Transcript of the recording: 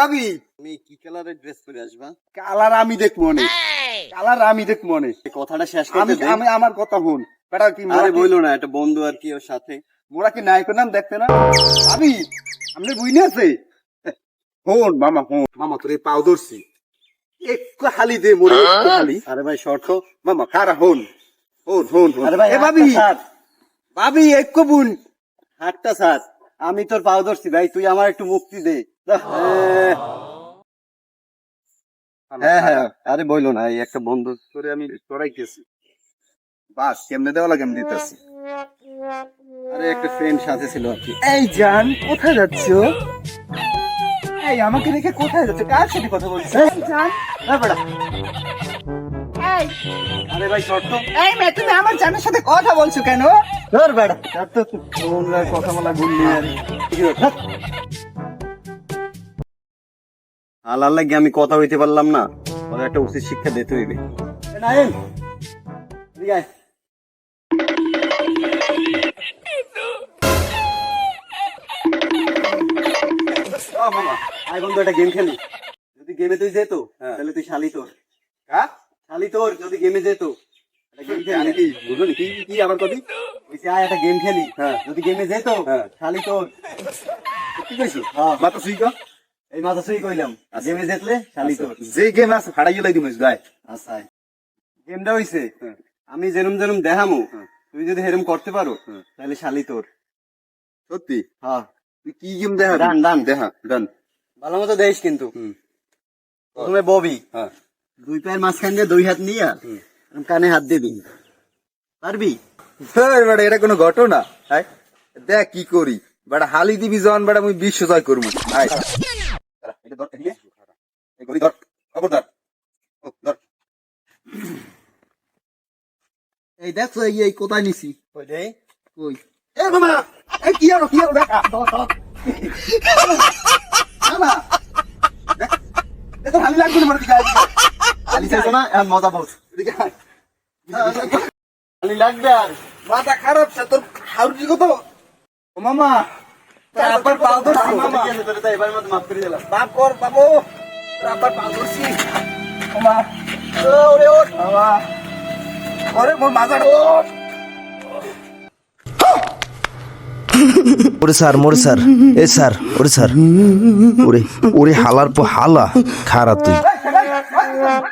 ভাবি তুমি কি কালারের ড্রেস পরে আসবা? কালার আমি দেখব অনেক। কালার আমি দেখব অনেক। কথাটা শেষ আমি দে। আমি আমার কথা হন বেটা কি মোরা আরে বইলো না একটা বন্ধু আর কি ওর সাথে। মোরা কি নায়কের নাম দেখতে না? ভাবি আপনি বুঝনে আছে হন মামা হন মামা তোর এই পাও ধরছি। একটু হালি দে মোরে একটু হালি। আরে ভাই শর্ট মামা খারা হন হন হন আরে ভাই এ ভাবি ভাবি একটু বুন। হাতটা ছাড়। আমি তোর পাও ধরছি ভাই তুই আমার একটু মুক্তি দে। হ্যাঁ হ্যাঁ আরে বইলো না এই একটা বন্ধু তোরে আমি তোরাইতেছি। বাস কেমনে দেওয়া লাগে আমি দিতেছি। আরে একটা ফ্রেন্ড সাথে ছিল আর কি। এই জান কোথায় যাচ্ছ? এই আমাকে রেখে কোথায় যাচ্ছ? কার সাথে কথা বলছো জান। হ্যাঁ বেটা এই আরে ভাই শর্ট এই মেয়ে তুমি আমার জানের সাথে কথা বলছো কেন? ধর বেটা তার তো ফোন কথা বলা গুল্লি আর। আল্লাহ লাগে আমি কথা হইতে পারলাম না। ওর একটা উচিত শিক্ষা দিতে হইবে। মামা আয় বন্ধু একটা গেম খেলি। যদি গেমে তুই যেত তাহলে তুই শালি তোর। হ্যাঁ? শালি তোর যদি গেমে যেত। খেলি কি বুঝলি? কি কি আবার কবি? আয় একটা গেম খেলি। হ্যাঁ। যদি গেমে যেত হ্যাঁ। তোর। কি কইছো হ্যাঁ। সুইকা এই মাথা সুই কইলাম। গেমে জিতলে শালি তোর। যে গেম আছে ফাড়াই গেলাই দিমস গায়। আচ্ছা। গেমটা হইছে আমি যেরম যেরম দেখামো তুই যদি হেরম করতে পারো তাহলে শালি তোর। সত্যি? হ্যাঁ। তুই কি গেম দেখা ডান, ডান। দেখা ডান। ভালো মতো দেখিস কিন্তু। প্রথমে ববি। হ্যাঁ। দুই পায়ের মাঝখান দিয়ে দুই হাত নিয়ে কানে হাত দিবি পারবি? এই বেটা এটা কোনো ঘটনা। দেখ কি করি। বেটা হালি দিবি জন বেটা আমি বিশ্ব জয় করব এই দেখ এই কোথায় নিছি? কই দে কই? এ মামা, এই কি আরও, কি আরও, দেখ, ধর। মামা, দেখ, তো হালি লাগবে না, আমার দিকে আয়, এদিকে চাইছো না এখন মজা বল এদিকে লাগবে আর। মাথা খারাপ সে তোর হাউজি কত? ও মামা তোর আব্বার ধরছি। মামা ঠিক আছে, তোরে তো এবারের মতো মাফ করে দিলাম। বাপ কর বাবু। তোর আব্বার পাও ধরছি। মামা ওরে ওঠ মামা ওরে মোর মাথাটা ওঠ। ওরে স্যার মোরে স্যার। এ স্যার ওরে স্যার। ওরে ওরে হালার পর হালা। খারা তুই। Bánh.